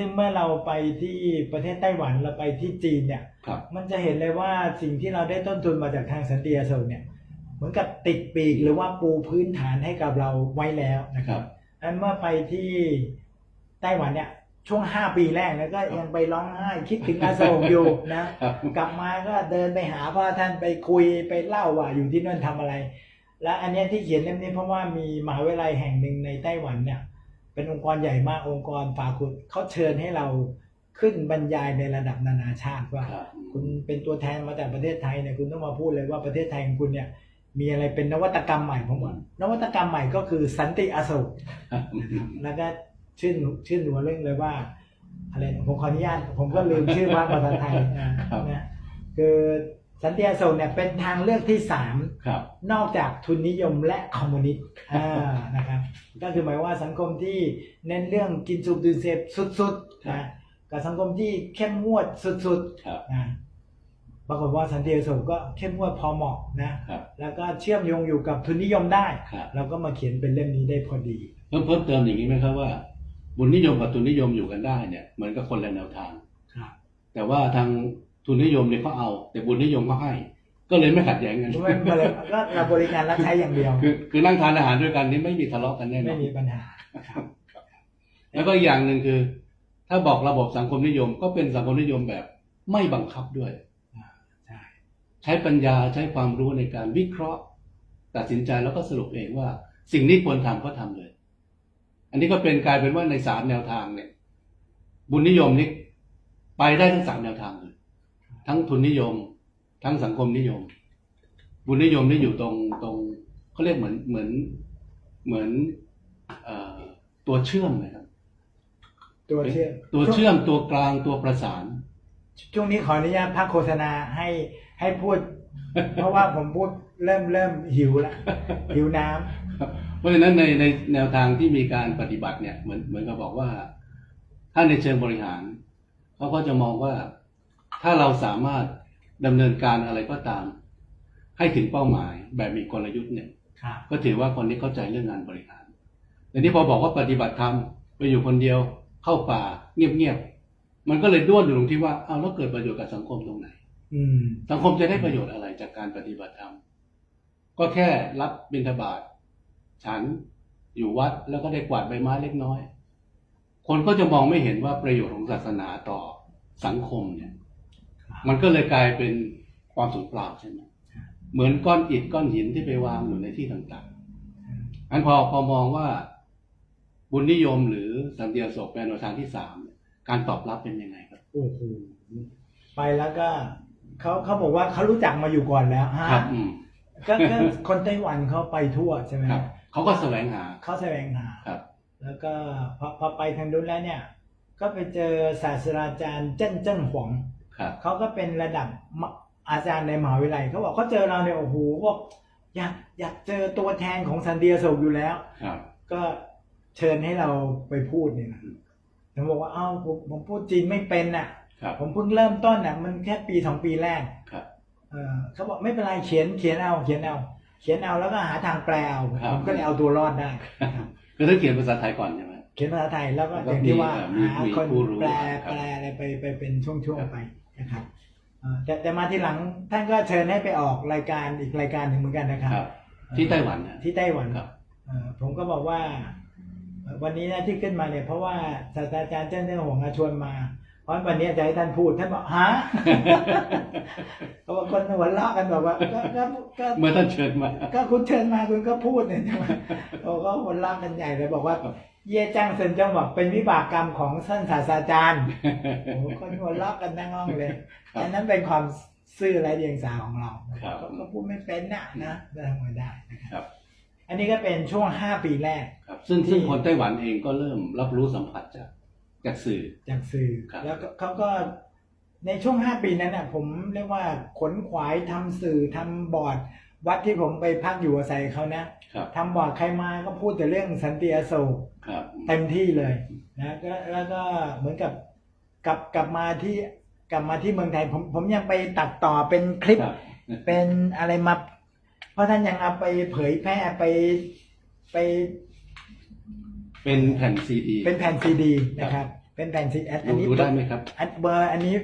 ซึ่งเมื่อเราไปที่ประเทศไต้หวันเราไปที่จีนเนี่ย ครับมันจะเห็นเลยว่าสิ่งที่เราได้ต้นทุนมาจากทางสันติอโศกเนี่ย เหมือนกับติดปีกหรือว่าปูพื้นฐานให้กับเราไว้แล้วนะคครัรับบอันเมื่อไปที่ไต้หวันเนี่ยช่วงห้าปีแรกแล้วก็ยังไปร้องไห้คิดถึงอโศกอยู่นะ ครับ กลับมาก็เดินไปหาพระท่านไปคุยไปเล่าว่าอยู่ที่นั่นทำอะไร และอันเนี้ยที่เขียนเล่มนี้เพราะว่ามีมหาวิทยาลัยแห่งหนึ่งในไต้หวันเนี่ย เป็นองค์กรใหญ่มากองค์กรฝากคุณเขาเชิญให้เราขึ้นบรรยายในระดับนานาชาติว่าครับคุณเป็นตัวแทนมาจากประเทศไทยเนี่ยคุณต้องมาพูดเลยว่าประเทศไทยของคุณเนี่ยมีอะไรเป็นนวัตกรรมใหม่ผมว่านวัตกรรมใหม่ก็คือสันติอโศกครับแล้วก็ชื่อชื่อหัวเรื่องเลยว่าอะไรนะผมขออนุญาตผมก็ลืมชื่อว่าภาษาไทยนะครับนะคือ สันติอโศกเนี่ยเป็นทางเลือกที่สามครับนอกจากทุนนิยมและคอมมิวนิสต์อ่านะครับก็คือหมายว่าสังคมที่เน้นเรื่องกินสูบดื่มเสพสุดๆนะกับสังคมที่เข้มงวดสุดครับๆนะปรากฏว่าสันติอโศกก็เข้มงวดพอเหมาะนะครับแล้วก็เชื่อมโยงอยู่กับทุนนิยมได้ ครับเราก็มาเขียนเป็นเล่มนี้ได้พอดีเพิ่มเพิ่มเติมอย่างนี้ไหมครับว่าบุญนิยมกับทุนนิยมอยู่กันได้เนี่ยเหมือนกับคนละแนวทาง ครับ แต่ว่าทาง ทุนนิยมเนี่ยเขาเอา แต่บุญนิยมเขาให้ ก็เลยไม่ขัดแย้งกันไม่เป็นไรก็เราบริการรับใช้อย่างเดียว คือคือนั่งทานอาหารด้วยกันนี่ไม่มีทะเลาะกันแน่นไม่อนมีปัญหาครับแล้วก็อีกอย่างหนึ่งคือ ถ้าบอกระบบสังคมนิยม ก็เป็นสังคมนิยมแบบไม่บังคับด้วยใช่ใช้ปัญญาใช้ความรู้ในการวิเคราะห์ ตัดสินใจแล้วก็สรุปเองว่า สิ่งนี้ควรทำก็ทำเลย อันนี้ก็เป็นกลายเป็นว่าในสามแนวทางเนี่ย บุญนิยมนี่ไปได้ทั้งสามแนวทางเลย ทั้งทุนนิยม ทั้งสังคมนิยม บุญนิยมนี่อยู่ตรงตรงเขาเรียกเหมือนเหมือนเหมือนเอ่อตัวเชื่อมนะครับ ตัวเชื่อมตัวเชื่อมตัวกลางตัวประสาน ช่วงนี้ขออนุญาตพักโฆษณาให้ให้พูด เพราะว่าผมพูดเริ่มเริ่มหิวแล้วหิวน้ำเพราะฉะนั้นในในแนวทางที่มีการปฏิบัติเนี่ยเหมือนเหมือนกับบอกว่า ถ้าในเชิงบริหารเขาก็จะมองว่า ถ้าเราสามารถดำเนินการอะไรก็ตาม ให้ถึงเป้าหมายแบบมีกลยุทธ์เนี่ยครับก็ถือว่าคนนี้เข้าใจเรื่องงานบริหารแต่นี่พอบอกว่าปฏิบัติธรรมไปอยู่คนเดียวเข้าป่าเงียบๆมันก็เลยด้วนอยู่ตรงที่ว่าเอาแล้วเกิดประโยชน์กับสังคมตรงไหน อืมสังคมจะได้ประโยชน์อะไรจากการปฏิบัติธรรมก็แค่รับบิณฑบาตฉันอยู่วัดแล้วก็ได้กวาดใบไม้เล็กน้อย คนก็จะมองไม่เห็นว่าประโยชน์ของศาสนาต่อสังคมเนี่ย มันก็เลยกลายเป็นความสูญเปล่าใช่ไหมเหมือนก้อนอิฐก้อนหินที่ไปวางอยู่ในที่ต่างๆอันพอพอมองว่าบุญนิยมหรือสันติอโศกเป็นแนวทางที่สามเนี่ยการตอบรับเป็นยังไงครับโอ้โหไปแล้วก็เขาเขาบอกว่าเขารู้จักมาอยู่ก่อนแล้วฮะครับอืมก็ก็คนไต้หวันเขาไปทั่วใช่ไหมครับเขาก็แสวงหาเขาแสวงหาครับ แล้วก็พอพอไปทางนู้นแล้วเนี่ย ก็ไปเจอศาสตราจารย์เจิ้นเจิ้งหวง ครับ เขาก็เป็นระดับมอาจารย์ในมหาวิทยาลัยเขาบอกเขาเจอเราเนี่ยโอ้โหบอกอยากอยากเจอตัวแทนของสันเดียโศกอยู่แล้วครับก็เชิญให้เราไปพูดเนี่ยนะผมบอกว่าเอ้าผมผมพูดจีนไม่เป็นน่ะครับผมเพิ่งเริ่มต้นน่ะ มันแค่ปีสองปีแรกครับเออเขาบอกไม่เป็นไรเขียนเขียนเอาเขียนเอา เขียนเอาแล้วก็หาทางแปลเอาครับผมก็เลยเอาตัวรอดได้คือต้องเขียนภาษาไทยก่อนใช่ไหมเขียนภาษาไทยแล้วก็แล้วก็อย่างที่ว่ามีหามีคนผู้รู้แปลครับแปลอะไรไปไปเป็นช่วงครับๆไป นะครับเอ่อแต่แต่มาทีหลังท่านก็เชิญให้ไปออกรายการอีกรายการหนึ่งเหมือนกันนะครับครับที่ไต้หวันนะที่ไต้หวันครับเอ่อผมก็บอกว่าเอ่อวันนี้นะที่ขึ้นมาเนี่ยเพราะว่าศาสตราจารย์เจ้าเจ้าหงมาชวนมา เพราะวันนี้จะให้ท่านพูดท่านบอกฮะเขาบอกคนหัวเราะกันบอกว่าก็ก็ก็เมื่อท่านเชิญมา ก็คุณเชิญมาคุณก็พูดเนี่ยใช่ไหมโอ้ก็หัวเราะกันใหญ่เลยบอกว่า เย่จ้างเซินเจ้าบอกเป็นวิบากกรรมของท่านศาสตราจารย์โอ้คนหัวเราะกันนั่งห้องเลยครับอันนั้นเป็นความซื่อและเดียงสาของเราครับ ก็ก็พูดไม่เป็นนะนะจะทำไงได้นะคครัรับ อันนี้ก็เป็นช่วงห้าปีแรก ครับ ซึ่งซึ่งคนไต้หวันเองก็เริ่มรับรู้สัมผัสจากจากสื่อ จากสื่อครับ แล้วก็เขาก็ในช่วงห้าปีนั้นน่ะผมเรียกว่าขนขวายทำสื่อทำบอร์ด วัดที่ผมไปพักอยู่อาศัยเขานะครับทำบอร์ดใครมาก็พูดแต่เรื่องสันติอโศกครับเต็มที่เลยนะก็แล้วก็เหมือนกับกลับกลับมาที่กลับมาที่เมืองไทยผมผมยังไปตัดต่อเป็นคลิป ครับเป็นอะไรมา เพราะท่านยังเอาไปเผยแพร่ไปไปเป็นแผ่นซีดีเป็นแผ่นซีดีนะครับ เป็นแผ่นซีดีอันดูนี้ดูได้ไหมครับ อันเบอร์อันนี้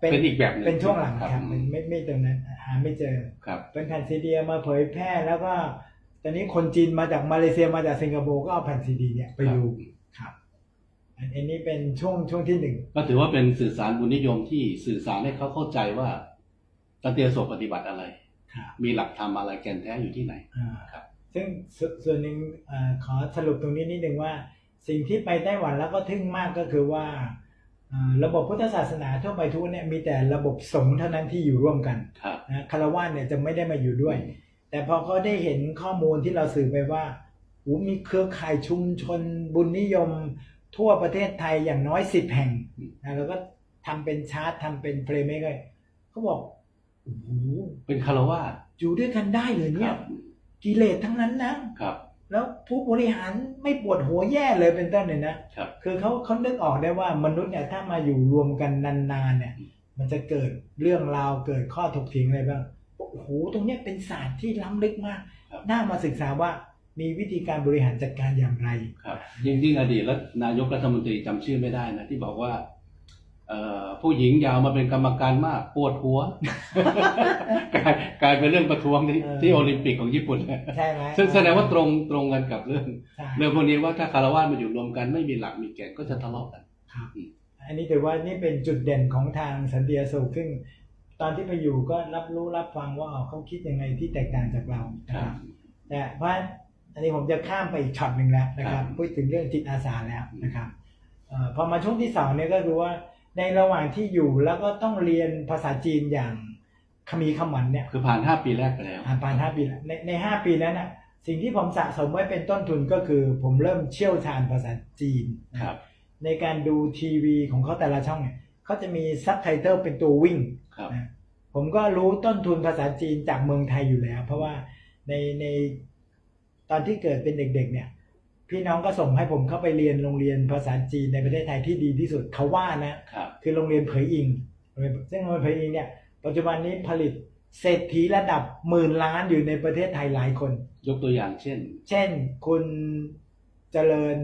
เป็นอีกแบบหนึ่งเป็นช่วงหลังครับครับไม่ไม่ไม่ตรงนั้นหาไม่เจอครับเป็นแผ่นซีดีเอามาเผยแพร่แล้วก็ตอนนี้คนจีนมาจากมาเลเซียมาจากสิงคโปร์ก็เอาแผ่นซีดี เนี่ยไปดูครับอันอันนี้เป็นช่วงช่วงที่หนึ่งก็ถือว่าเป็นสื่อสารบุญนิยมที่สื่อสารให้เขาเข้าใจว่าตันเตียโสปฏิบัติอะไรครับมีหลักธรรมอะไรแก่นแท้อยู่ที่ไหนอ่าครับ ซึ่งสส่วนหนึ่งเออขอสรุปตรงนี้นิดหนึ่งว่า สิ่งที่ไปไต้หวันแล้วก็ทึ่งมากก็คือว่าเอ่อ ระบบพุทธศาสนาทั่วไปทุกเนี่ยมีแต่ระบบสงฆ์เท่านั้นที่อยู่ร่วมกันครับนะคารวะเนี่ยจะไม่ได้มาอยู่ด้วย แต่พอเขาได้เห็นข้อมูลที่เราสื่อไปว่าโอ้มีเครือข่ายชุมชนบุญนิยมทั่วประเทศไทยอย่างน้อยสิบแห่งนะแล้วก็ทำเป็นชาร์ตทำเป็นเพลย์เมกเลยเขาบอกโอ้โหเป็นคารวะอยู่ด้วยกันได้เลยคเนี่รัยบกิเลสทั้งนั้นนะครับ แล้วผู้บริหารไม่ปวดหัวแย่เลยเป็นต้นเลยนะครับ คือเขาเขานึกออกได้ว่ามนุษย์เนี่ยถ้ามาอยู่รวมกันนานๆเนี่ย มันจะเกิดเรื่องราวเกิดข้อถกเถียงอะไรบ้างโอ้โหตรงเนี้ยเป็นศาสตร์ที่ล้ำลึกมากครับน่ามาศึกษาว่ามีวิธีการบริหารจัดการอย่างไร ครับยิ่งยิ่งอดีตแล้วนายกรัฐมนตรีจำชื่อไม่ได้นะที่บอกว่าเอ่อ ผู้หญิงอยาวมาเป็นกรรมการมากปวดหัว กลายกลายเป็นเรื่องประท้วงที่เออที่โอลิมปิกของญี่ปุ่นใช่ไหมซึ่งแสดงว่าตรงตรงกันกับเรื่องใช่เรื่องพวกนี้ว่าถ้าคารวะมาอยู่รวมกันไม่มีหลักมีแกนก็จะทะเลาะกันครับอันนี้ถือว่านี่เป็นจุดเด่นของทางสันติอโศกซึ่งตอนที่ไปอยู่ก็รับรู้รับฟังว่าอ๋อเขาคิดยังไงที่แตกต่างจากเรานะครับแต่เพราะอันนี้ผมจะข้ามไปอีกช็อตหนึ่งแล้วนะครับครับพูดถึงเรื่องจิตอาสาแล้วนะครับเออพอมาช่วงที่สองเนี่ยก็คือว่า ในระหว่างที่อยู่แล้วก็ต้องเรียนภาษาจีนอย่างขมีขมันเนี่ยคือผ่านห้าปีแรกไปแล้วอ่านผ่านห้าปีแล้วในในห้าปีนั้นน่ะสิ่งที่ผมสะสมไว้เป็นต้นทุนก็คือ ผมเริ่มเชี่ยวชาญภาษาจีนนะครับ ในการดูทีวีของเขาแต่ละช่องเนี่ยเขาจะมีซับไตเติลเป็นตัววิ่งครับนะผมก็รู้ต้นทุนภาษาจีนจากเมืองไทยอยู่แล้ว เพราะว่าในในตอนที่เกิดเป็นเด็ก ๆ เนี่ย พี่น้องก็ส่งให้ผมเข้าไปเรียนโรงเรียนภาษาจีนในประเทศไทยที่ดีที่สุดเขาว่านะครับ คือโรงเรียนเผยอิงซึ่งโรงเรียนเผยอิงเนี่ยปัจจุบันนี้ผลิตเศรษฐีระดับหมื่นล้านอยู่ในประเทศไทยหลายคน ยกตัวอย่างเช่น เช่น คุณเจริญ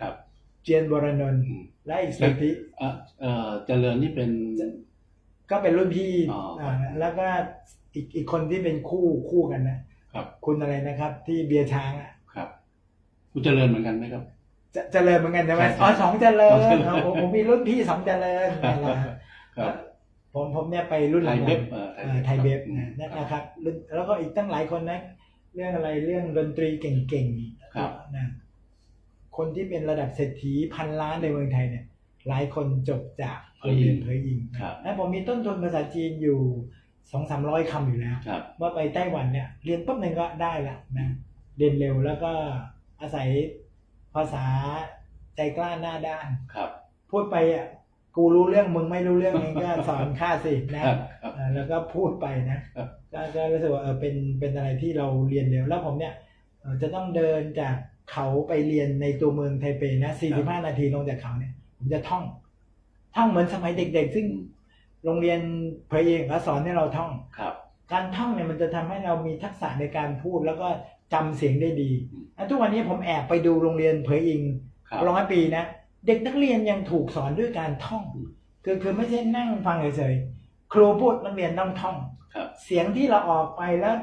ครับ เจียนบรนนท์อืม และอีกเศรษฐีเอ่อเอ่อเจริญนี่เป็น ก็เป็นรุ่นพี่อ๋ออ่าแล้วก็อีกอีกคนที่เป็นคู่คู่กันนะครับ คุณอะไรนะครับ ที่เบียร์ช้างอะ ครับคุณเจริญเหมือนกันไหมครับ จะเจริญเหมือนกันใช่ไหมใช่ใช่อ๋อสองเจริญสองเจริญ อ๋อผมผมมีรุ่นพี่สองเจริญนั่นแหละครับผมผมเนี่ยไปรุ่นหไทลัยงๆ เว็บเออเออไทยเบฟอืมนะนั่นนะครับรุ่นแล้วก็อีกตั้งหลายคนนะเรื่องอะไรเรื่องดนตรีเก่งครับ ๆนะคนที่เป็นระดับเศรษฐีพันล้านในเมืองไทยเนี่ย หลายคนจบจากโรงเรียนเผยอิงครับแล้วผมมีต้นทุนภาษาจีนอยู่สองสามร้อยคำอยู่แล้ว ครับ เมื่อไปไต้หวันเนี่ย เรียนปุ๊บหนึ่งก็ได้ละนะเรียนเร็วแล้วก็ อาศัยภาษาใจกล้าหน้าด้าน ครับ พูดไปอะกูรู้เรื่องมึงไม่รู้เรื่องเองก็สอนข้าสินะครับครับเออแล้วก็พูดไปนะครับก็ก็รู้สึกว่าเออเป็นเป็นอะไรที่เราเรียนเร็วแล้วผมเนี่ยเอ่อจะต้องเดินจากเขาไปเรียนในตัวเมืองไทเปนะ 45 นาทีลงจากเขาเนี่ยผมจะท่อง ท่องเหมือนสมัยเด็ก ๆ ซึ่งโรงเรียนเพยเองเขาสอนให้เราท่อง ครับ การท่องเนี่ยมันจะทำให้เรามีทักษะในการพูดแล้วก็ จำเสียงได้ดีอืมอะทุกวันนี้ผมแอบไปดูโรงเรียนเผยอิงครับร้อยปีนะเด็กนักเรียนยังถูกสอนด้วยการท่องอืมคือคือไม่ใช่นั่งฟังเฉยๆครูพูดนักเรียนต้องท่องครับเสียงที่เราออกไปแล้ว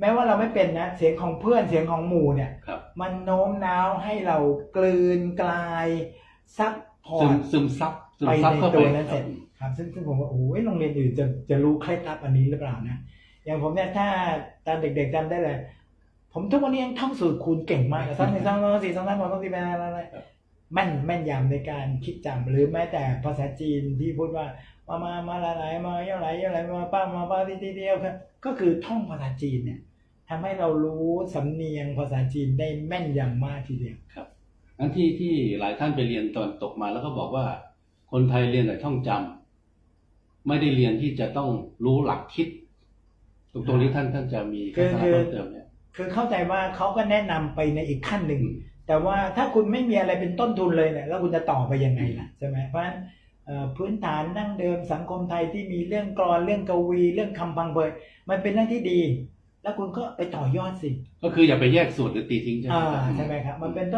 แม้ว่าเราไม่เป็นนะเสียงของเพื่อนเสียงของหมู่เนี่ยครับมันโน้มน้าวให้เรากลืนกลายซับพอซึร์มตซึมซับซึมไปซับในเข้าไปตัวนั้นเสร็จครับครับซึ่งซึ่งผมว่าโอ้ยโรงเรียนอื่นจะจะรู้เคล็ดลับอันนี้หรือเปล่านะอย่างผมเนี่ยถ้าตอนเด็กๆจำได้เลย ผมทุกวันนี้ยังท่องสูตรคูณเก่งมากสองหนึ่งสองสองสี่สองสามสองสองสี่แปดอะไรแม่นแม่นยำในการคิดจำหรือแม้แต่ภาษาจีนที่พูดว่า มามามาละไหลมาเย่าไหลเย่าไหลมาป้ามาป้าทีทีเดียวครับก็คือท่องภาษาจีนเนี่ยทำให้เรารู้สำเนียงภาษาจีนได้แม่นยำมากทีเดียวงั้นที่ที่หลายท่านไปเรียนตอนตกมาแล้วก็บอกว่า คนไทยเรียนแต่ท่องจำไม่ได้เรียนที่จะต้องรู้หลักคิด ตรงตรงนี้ท่านท่านจะมีคือทัศนะคือเพิ่มเติมเนี่ย คือเข้าใจว่าเขาก็แนะนำไปในอีกขั้นหนึ่งอืมแต่ว่าถ้าคุณไม่มีอะไรเป็นต้นทุนเลยเนี่ยแล้วคุณจะต่อไปยังไงล่ะใช่ไหมเพราะฉะนั้นเอ่อพื้นฐานดั้งเดิมสังคมไทยที่มีเรื่องกรอนเรื่องกวีเรื่องคำพังเพยมันเป็นเรื่องที่ดี แล้วคุณก็ไปต่อยอดสิ ก็คืออย่าไปแยกส่วนหรือตีทิ้งใช่ไหมอ่าครับใช่ไหมครับมันเป็นต้น